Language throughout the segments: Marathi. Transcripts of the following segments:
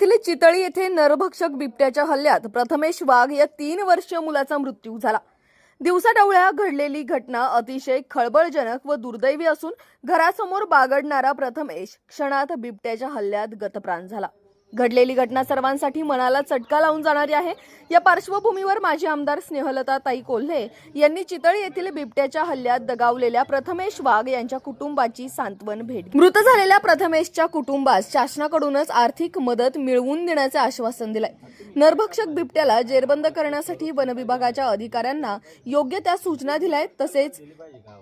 येथील चितळी येथे नरभक्षक बिबट्याच्या हल्ल्यात प्रथमेश वाघ या तीन वर्षीय मुलाचा मृत्यू झाला. दिवसाढवळ्या घडलेली घटना अतिशय खळबळजनक व दुर्दैवी असून घरासमोर बागडणारा प्रथमेश क्षणात बिबट्याच्या हल्ल्यात गतप्राण झाला. घडलेली घटना सर्वांसाठी मनाला चटका लावून जाणारी आहे. या पार्श्वभूमीवर माजी आमदार स्नेहलता ताई कोल्हे यांनी चितळी येथील बिबट्याच्या हल्ल्यात दगावलेल्या प्रथमेश वाघ यांच्या कुटुंबाची सांत्वन भेट मृत झालेल्या प्रथमेशच्या कुटुंबास शासनाकडूनच आर्थिक मदत मिळवून देण्याचे आश्वासन दिलंय. नरभक्षक बिबट्याला जेरबंद करण्यासाठी वन विभागाच्या अधिकाऱ्यांना योग्य त्या सूचना दिल्या आहेत तसेच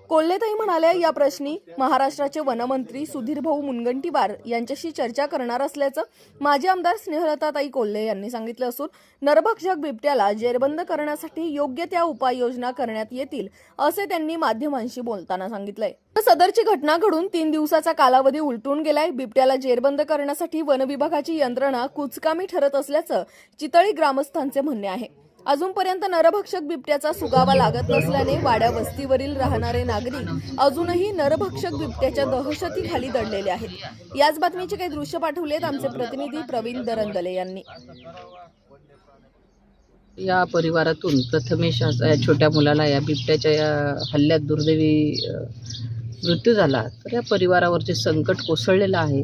कोल्हेताई म्हणाल्या या प्रश्नी महाराष्ट्राचे वनमंत्री सुधीर भाऊ मुनगंटीवार यांच्याशी चर्चा करणार असल्याचं माजी आमदार स्नेहलताताई कोल्हे यांनी सांगितलं असून नरभक्षक बिबट्याला जेरबंद करण्यासाठी योग्य त्या उपाययोजना करण्यात येतील असे त्यांनी माध्यमांशी बोलताना सांगितलंय. सदरची घटना घडून तीन दिवसाचा कालावधी उलटून गेलाय. बिबट्याला जेरबंद करण्यासाठी वनविभागाची यंत्रणा कुचकामी ठरत असल्याचं चितळी ग्रामस्थांचे म्हणणे आहे. अजूनपर्यंत नरभक्षक बिबट्याचा सुगावा लागत नसल्याने वाड्या वस्तीवरील राहणारे नागरिक अजूनही नरभक्षक बिबट्याच्या दहशतीखाली दडलेले आहेत. याच बातमीचे काही दृश्य पाठवलेत आमचे प्रतिनिधी प्रवीण दरंदले यांनी. या परिवारातून प्रथमेश या छोट्या मुलाला या बिबट्याच्या या हल्ल्यात दुर्दैवी मृत्यू झाला तर या परिवारावर जे संकट कोसळलेलं आहे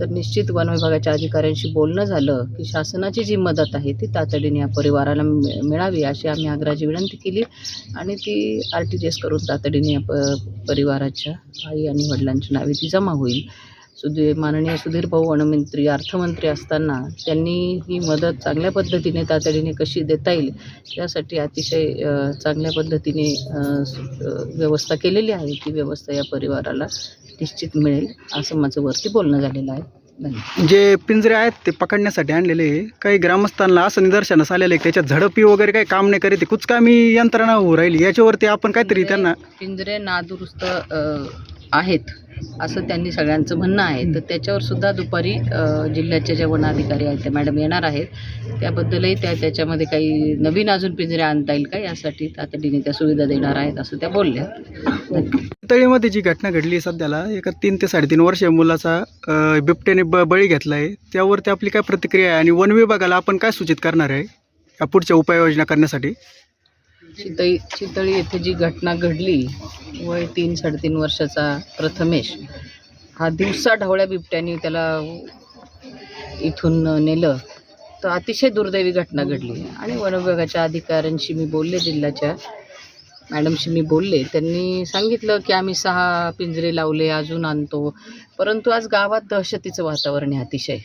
तर निश्चित वन विभागाच्या अधिकाऱ्यांशी बोलणं झालं की शासनाची जी मदत आहे ती तातडीने या परिवाराला मि- मिळावी अशी आम्ही आग्रहाची विनंती केली आणि ती आर टी जी एस करून तातडीने या प परिवाराच्या आई आणि वडिलांची नावे ती जमा होईल. सुधीर माननीय सुधीर भाऊ वनमंत्री अर्थमंत्री असताना त्यांनी ही मदत चांगल्या पद्धतीने तातडीने कशी देता येईल यासाठी अतिशय चांगल्या पद्धतीने व्यवस्था केलेली आहे. ती व्यवस्था या परिवाराला निश्चित मिळेल असं माझं वरती बोलणं झालेलं आहे. जे पिंजरे आहेत ते पकडण्यासाठी आणलेले काही ग्रामस्थांना असं निदर्शनास आलेलं आहे त्याच्यात झडपी वगैरे काही काम नाही करीत कुचकामी यंत्रणा होऊ राहिली. याच्यावरती आपण काहीतरी त्यांना पिंजरे नादुरुस्त आहेत असं त्यांनी सगळ्यांचं म्हणणं आहे. तर त्याच्यावर सुद्धा दुपारी जिल्ह्याच्या ज्या वनाधिकारी आहेत त्या मॅडम येणार आहेत. त्याबद्दलही त्या त्याच्यामध्ये काही नवीन अजून पिंजरे आणता येईल का? यासाठी तातडीने त्या सुविधा देणार आहेत असं त्या बोलल्या. तळीमध्ये जी घटना घडली सध्याला एका तीन ते साडेतीन वर्ष मुलाचा बिबट्याने ब बळी घेतला आहे त्यावरती आपली काय प्रतिक्रिया आहे? आणि वन विभागाला आपण काय सूचित करणार आहे? या पुढच्या उपाययोजना करण्यासाठी? चितळी चितळी येथे जी घटना घडली वय तीन साडेतीन वर्षाचा प्रथमेश हा दिवसा ढवळ्या बिबट्याने त्याला इथून नेलं. तर अतिशय दुर्दैवी घटना घडली. आणि वन विभागाच्या अधिकाऱ्यांशी मी बोलले जिल्ह्याच्या मॅडमशी मी बोलले. त्यांनी सांगितलं की आम्ही सहा पिंजरे लावले अजून आणतो. परंतु आज गावात दहशतीचं वातावरण आहे अतिशय.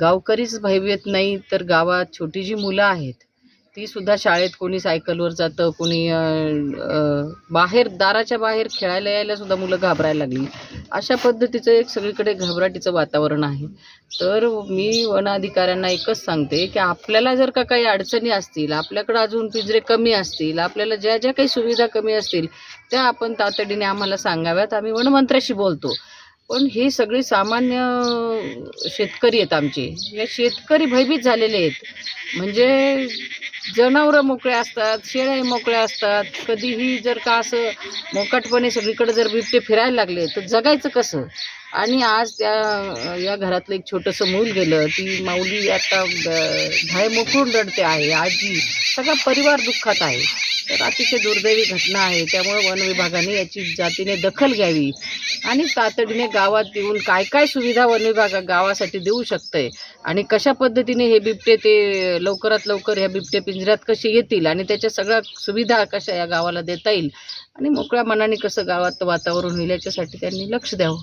गावकरीच भयभीत नाही तर गावात छोटी जी मुलं आहेत ती सुद्धा शाळेत कोणी सायकलवर जातं कोणी बाहेर दाराच्या बाहेर खेळायला यायला सुद्धा मुलं घाबरायला लागली. अशा पद्धतीचं एक सगळीकडे घबराटीचं वातावरण आहे. तर मी वन अधिकाऱ्यांना एकच सांगते की आपल्याला जर का काही अडचणी असतील आपल्याकडं अजून पिंजरे कमी असतील आपल्याला ज्या ज्या काही सुविधा कमी असतील त्या आपण तातडीने आम्हाला सांगाव्यात. आम्ही वनमंत्र्याशी बोलतो. पण ही सगळी सामान्य शेतकरी आहेत आमचे. या शेतकरी भयभीत झालेले आहेत. म्हणजे जनावरं मोकळे असतात शेळ्या मोकळ्या असतात. कधीही जर का असं मोकाटपणे सगळीकडे जर बिबटे फिरायला लागले तर जगायचं कसं? आणि आज त्या या घरातलं एक छोटंसं मूल गेलं ती माऊली आता धाय मोकळून रडते आहे आजी. सगळा परिवार दुःखात आहे. तर अतिशय दुर्दैवी घटना आहे. त्यामुळे वन विभागाने याची जातीने दखल घ्यावी. आणि तातडीने गावात येऊन काय काय सुविधा वन विभाग गावासाठी देऊ शकतंय? आणि कशा पद्धतीने हे बिबटे ते लवकरात लवकर ह्या बिबटे पिंजऱ्यात कसे येतील? आणि त्याच्या सगळ्या सुविधा कशा या गावाला देता येईल? आणि मोकळ्या मनाने कसं गावात वातावरण होईल याच्यासाठी त्यांनी लक्ष द्यावं.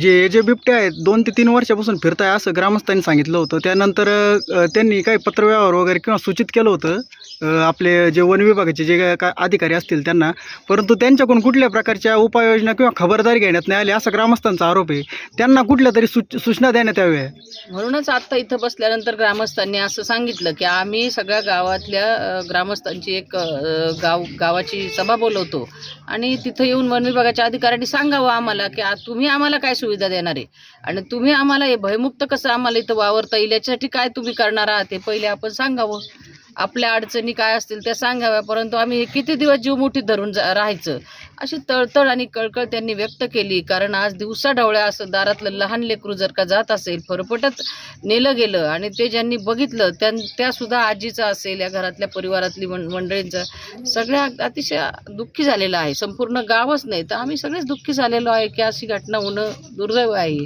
जे जे बिबटे आहेत दोन ते तीन वर्षापासून फिरताय असं ग्रामस्थांनी सांगितलं होतं. त्यानंतर त्यांनी काही पत्रव्यवहार वगैरे किंवा सूचित केलं होतं आपले जे वन विभागाचे जे काय अधिकारी असतील त्यांना. परंतु त्यांच्याकडून कुठल्या प्रकारच्या उपाययोजना किंवा खबरदारी घेण्यात नाही आली असा ग्रामस्थांचा आरोप आहे. त्यांना कुठल्या तरी सूच सूचना देण्यात याव्या म्हणूनच आता इथं बसल्यानंतर ग्रामस्थांनी असं सांगितलं की आम्ही सगळ्या गावातल्या ग्रामस्थांची एक गाव गावाची सभा बोलवतो. आणि तिथं येऊन वन विभागाच्या अधिकाऱ्यांनी सांगावं आम्हाला की तुम्ही आम्हाला काय सुविधा देणार आहे? आणि तुम्ही आम्हाला हे भयमुक्त कसं आम्हाला इथं वावरता येईल? याच्यासाठी काय तुम्ही करणार आहात? हे पहिले आपण सांगावं. आपल्या अडचणी काय असतील त्या सांगाव्या परंतु आम्ही किती दिवस जीव मुठीत धरून जा- राहायचं? अशी तळतळ आणि कळकळ त्यांनी व्यक्त केली. कारण आज दिवसा ढवळ्या असं दारातलं लहान लेकरू जर का जात असेल फरफटत नेलं गेलं आणि ते ज्यांनी बघितलं त्या त्यासुद्धा आजीचं असेल या घरातल्या परिवारातली मं मंडळींचं सगळ्या अतिशय दुःखी झालेलं आहे. संपूर्ण गावच नाही. तर आम्ही सगळेच दुःखी झालेलो आहे की अशी घटना होणं दुर्दैव आहे.